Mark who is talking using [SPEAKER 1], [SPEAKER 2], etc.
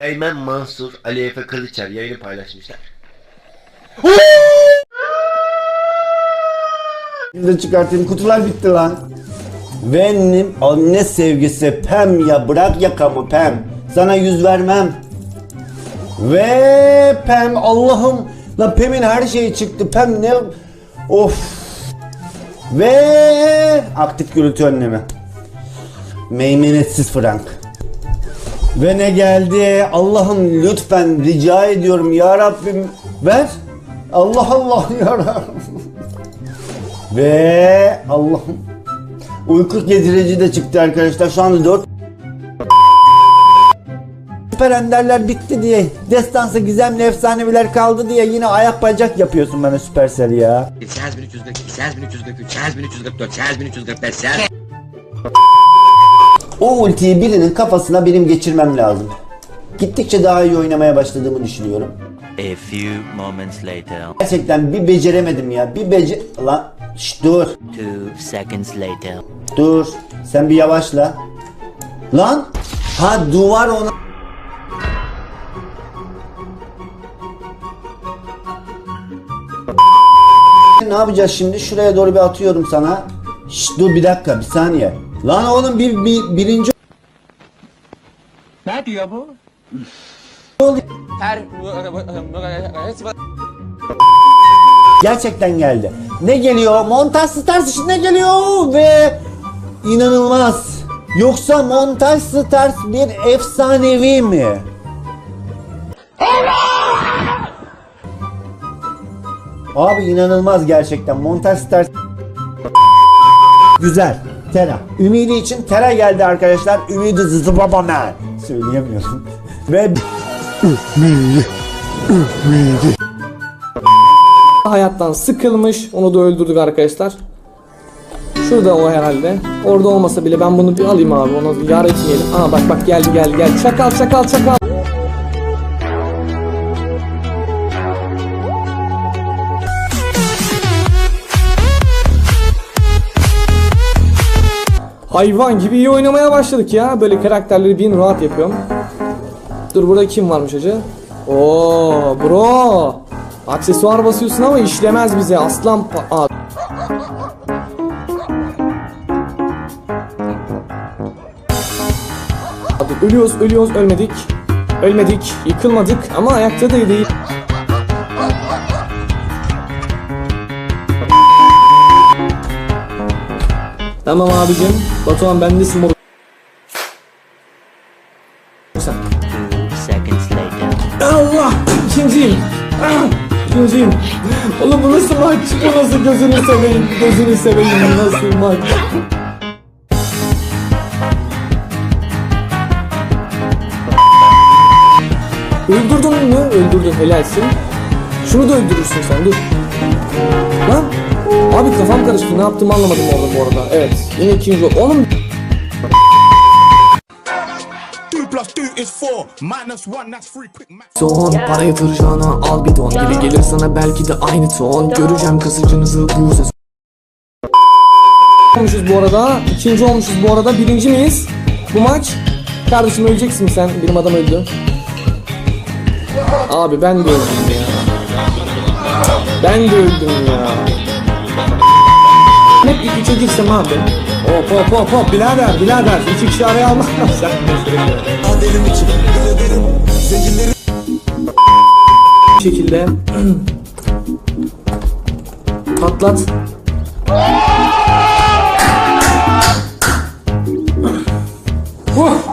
[SPEAKER 1] Eymen Mansur, Ali Efe Kılıçer yayını paylaşmışlar.
[SPEAKER 2] De çıkartayım kutular bitti lan. Benim anne sevgisi Pem ya bırak yakamı Pem. Sana yüz vermem. Ve Pem Allah'ım la Pem'in her şeyi çıktı. Pem ne of. Ve aktif gürültü önlemi. Meymenetsiz Frank. Ve ne geldi? Allah'ım lütfen rica ediyorum ya Rabbim ver. Allah Allah ya Rabbim. Ve Allah'ım uyku gedirici de çıktı arkadaşlar. Şu anda 4 Süper Enderler bitti diye, destansı gizemli efsaneviler kaldı diye yine ayak bacak yapıyorsun bana Supercell ya.
[SPEAKER 3] 8342, 8343, 8344, 8345, 8345.
[SPEAKER 2] O ultiyi birinin kafasına benim geçirmem lazım. Gittikçe daha iyi oynamaya başladığımı düşünüyorum.
[SPEAKER 4] A few moments later,
[SPEAKER 2] Gerçekten bir beceremedim ya. Bir bece... Lan şş, dur.
[SPEAKER 4] two seconds later.
[SPEAKER 2] Dur. Sen bir yavaşla. Lan. Ha duvar ona. Ne yapacağız şimdi? Şuraya doğru bir atıyorum sana. Şş, dur bir dakika bir saniye. Lan oğlum bir, bir birinci
[SPEAKER 5] Ne diyor bu? Her...
[SPEAKER 2] gerçekten geldi. Ne geliyor? Montaj Stars için ne geliyor? Ve inanılmaz. Yoksa Montaj Stars bir efsanevi mi? Abi inanılmaz gerçekten. Montaj Stars Güzel. Tera. Ümidi için Tera geldi arkadaşlar. Ümidi Zıbabaman. Söyleyemiyorum. Ve
[SPEAKER 6] hayattan sıkılmış. Onu da öldürdük arkadaşlar. Şurada o herhalde. Orada olmasa bile ben bunu bir alayım abi. Onu yar etmeyelim. Aa bak bak geldi geldi geldi. Çakal çakal çakal. Hayvan gibi iyi oynamaya başladık ya. Böyle karakterleri bin rahat yapıyorum. Dur burada kim varmış hacı? Oo bro. Aksesuar basıyorsun ama işlemez bize aslan pa- ölüyoruz ölüyoruz ölmedik. Ölmedik yıkılmadık ama ayakta da değil. Tamam abicim. Batuhan bendesin mor. Sen. Allah! İkinciyim. Ah! İkinciyim. Oğlum bu nasıl maç? Bu nasıl gözünü seveyim? Gözünü seveyim nasıl maç? Öldürdün mü? Öldürdün helalsin. Şunu da öldürürsün sen dur. Abi kafam karıştı. Ne yaptığımı anlamadım orada bu arada. Evet. Yine ikinci ol- Oğlum. Son para yatıracağına al bir don. Gibi gelir sana belki de aynı ton. Göreceğim kasıcınızı bu ses olmuşuz bu arada. İkinci olmuşuz bu arada. Birinci miyiz? Bu maç. Kardeşim öleceksin sen? Benim adam öldü. Abi ben de öldüm ya. Ben de öldüm ya hep iç içe girsin abi. Hop hop hop hop birader birader. İç içe araya almak lazım. Benim için şekilde patlat. Oh!